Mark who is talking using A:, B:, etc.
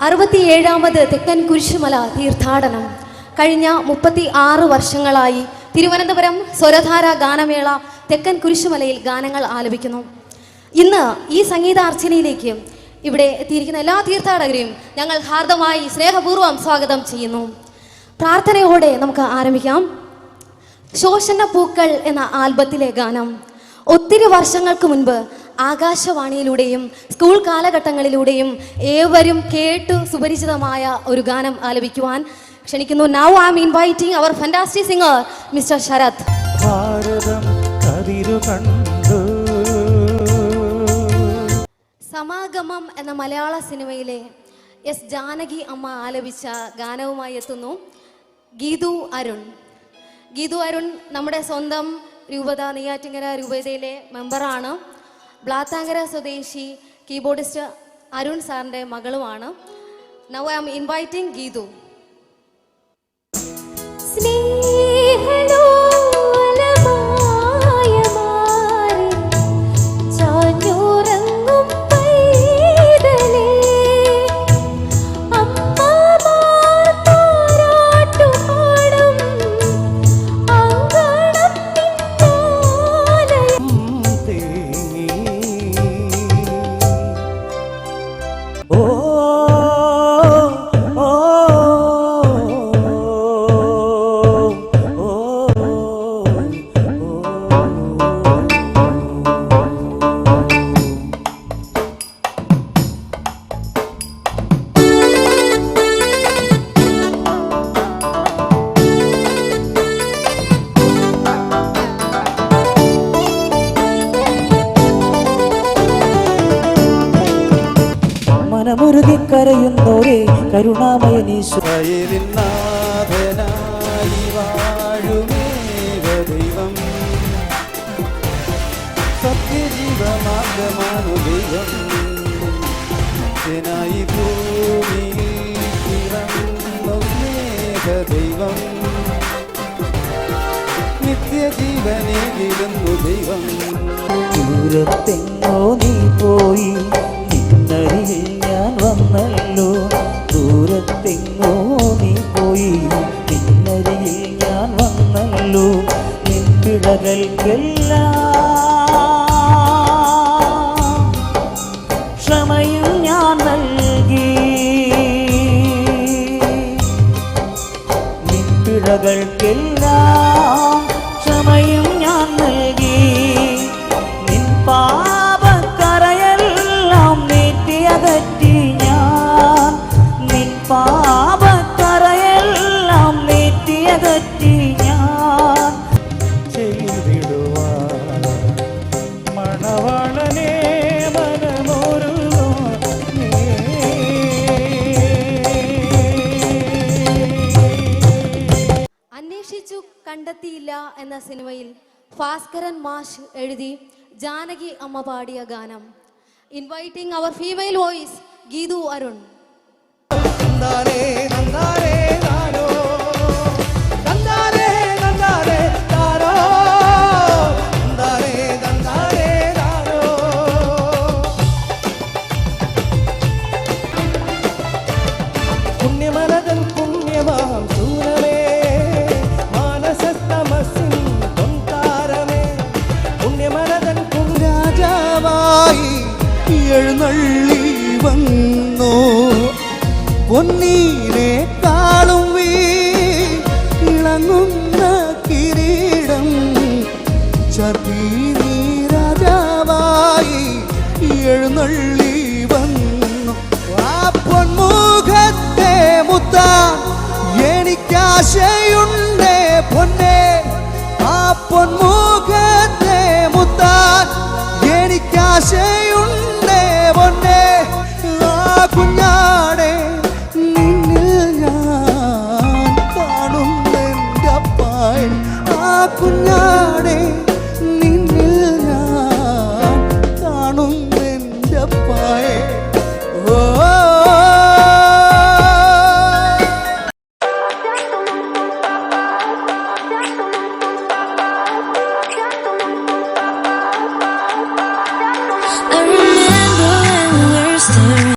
A: അറുപത്തിയേഴാമത് തെക്കൻ കുരിശുമല തീർത്ഥാടനം. കഴിഞ്ഞ മുപ്പത്തി ആറ് വർഷങ്ങളായി തിരുവനന്തപുരം സ്വരധാര ഗാനമേള തെക്കൻ കുരിശുമലയിൽ ഗാനങ്ങൾ ആലപിക്കുന്നു. ഇന്ന് ഈ സംഗീതാർച്ചനയിലേക്ക് ഇവിടെ എത്തിയിരിക്കുന്ന എല്ലാ തീർത്ഥാടകരെയും ഞങ്ങൾ ഹാർദമായി സ്നേഹപൂർവം സ്വാഗതം ചെയ്യുന്നു. പ്രാർത്ഥനയോടെ നമുക്ക് ആരംഭിക്കാം. ശോഷണ പൂക്കൾ എന്ന ആൽബത്തിലെ ഗാനം. ഒത്തിരി വർഷങ്ങൾക്ക് മുൻപ് ആകാശവാണിയിലൂടെയും സ്കൂൾ കാലഘട്ടങ്ങളിലൂടെയും ഏവരും കേട്ടു സുപരിചിതമായ ഒരു ഗാനം ആലപിക്കുവാൻ ക്ഷണിക്കുന്നു. Now I am inviting our fantastic singer mister Sarath
B: ഭാരതം
A: സമാഗമം എന്ന മലയാള സിനിമയിലെ എസ് ജാനകി അമ്മ ആലപിച്ച ഗാനവുമായി എത്തുന്നു ഗീതു അരുൺ. ഗീതു അരുൺ നമ്മുടെ സ്വന്തം രൂപത നെയ്യാറ്റിങ്കര രൂപതയിലെ മെമ്പറാണ് ബ്ലാത്താങ്കര സ്വദേശി കീബോർഡിസ്റ്റ് അരുൺ സാറിന്റെ മകളുമാണ്. Now I am inviting Geethu.
B: കരയുന്നോരേ കരുണാമയനീശ്വരനായി ദൈവം. സത്യജീവമാർഗമാണു ദൈവം. ായി ഭൂമിയിൽ ദൈവം. ദൂരത്തെങ്ങോ നീ പോയി നിന്നരികിൽ വന്നല്ലോ. ദൂരത്തെങ്ങോ നീ പോയി. പിന്നരിയിൽ ഞാൻ വന്നല്ലോ. നിൻപിടകൾക്കെല്ലാം ക്ഷമയും ഞാൻ നിൻപിഴകൾക്കെല്ലാം ക്ഷമയും ഞാൻ നൽകി.
A: കണ്ടെത്തിയില്ല എന്ന സിനിമയിൽ ഭാസ്കരൻ മാഷ് എഴുതി ജാനകി അമ്മ പാടിയ ഗാനം. Inviting our female voice Geethu Arun.
B: നന്ദാനേ നന്ദാനേ നാനോ നന്ദാനേ നന്ദാനേ നാനോ നന്ദാനേ നന്ദാനേ നാനോ പുണ്യമനതൻ എഴുന്നള്ളി വന്നു. കാളും ഇളങ്ങുന്ന കിരീടം ചതി നീ രാജാവായി എഴുന്നള്ളി വന്നു. ആ പൊന്മുഖത്തെ മുത്ത എനിക്കാശയുണ്ടേ പൊന്നെ. ആ പൊന്മുഖത്തെ മുത്താൻ എനിക്കാശയുണ്ടേ കുഞ്ഞാടെ